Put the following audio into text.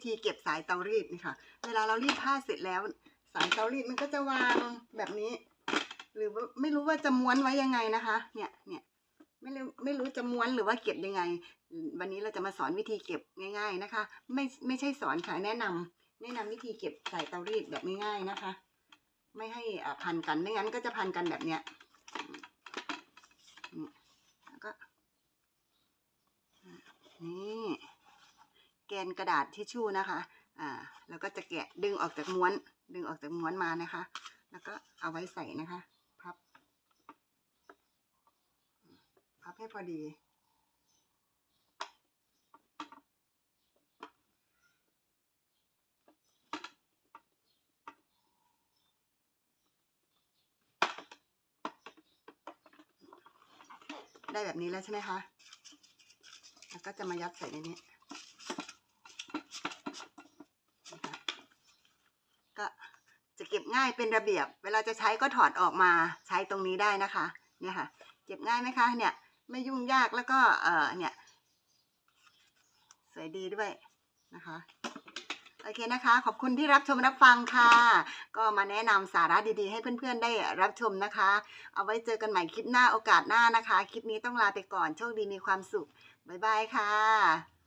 วิธีเก็บสายเตารีดนี่ค่ะ เวลาเรารีดผ้าเสร็จแล้ว สายเตารีดมันก็จะวางแบบนี้ หรือไม่รู้ว่าจะม้วนไว้ยังไงนะคะ เนี่ยเนี่ยไม่รู้ไม่รู้จะม้วนหรือว่าเก็บยังไง วันนี้เราจะมาสอนวิธีเก็บง่าย ๆนะคะ ไม่ไม่ใช่สอนค่ะแนะนำแนะนำวิธีเก็บสายเตารีดแบบง่ายๆนะคะ ไม่ให้อ่าพันกันไม่งั้นก็จะพันกันแบบเนี้ยแล้วก็นี่ นกระดาษทิชชู่นะคะ อ่า แล้วก็จะแกะดึงออกจากม้วน ดึงออกจากม้วนมานะคะ แล้วก็เอาไว้ใส่นะคะ พับ พับให้พอดี ได้แบบนี้แล้วใช่ไหมคะ แล้วก็จะมายัดใส่ในนี้นะคะ ก็จะเก็บง่ายเป็นระเบียบ เวลาจะใช้ก็ถอดออกมาใช้ตรงนี้ได้นะคะ เนี่ยค่ะ เก็บง่ายไหมคะ เนี่ยไม่ยุ่งยากแล้วก็เออเนี่ยสวยดีด้วยนะคะโอเคนะคะ ขอบคุณที่รับชมรับฟังค่ะ ก็มาแนะนำสาระดีๆ ให้เพื่อนๆได้รับชมนะคะ เอาไว้เจอกันใหม่คลิปหน้าโอกาสหน้านะคะ คลิปนี้ต้องลาไปก่อน โชคดีมีความสุข บ๊ายบายค่ะ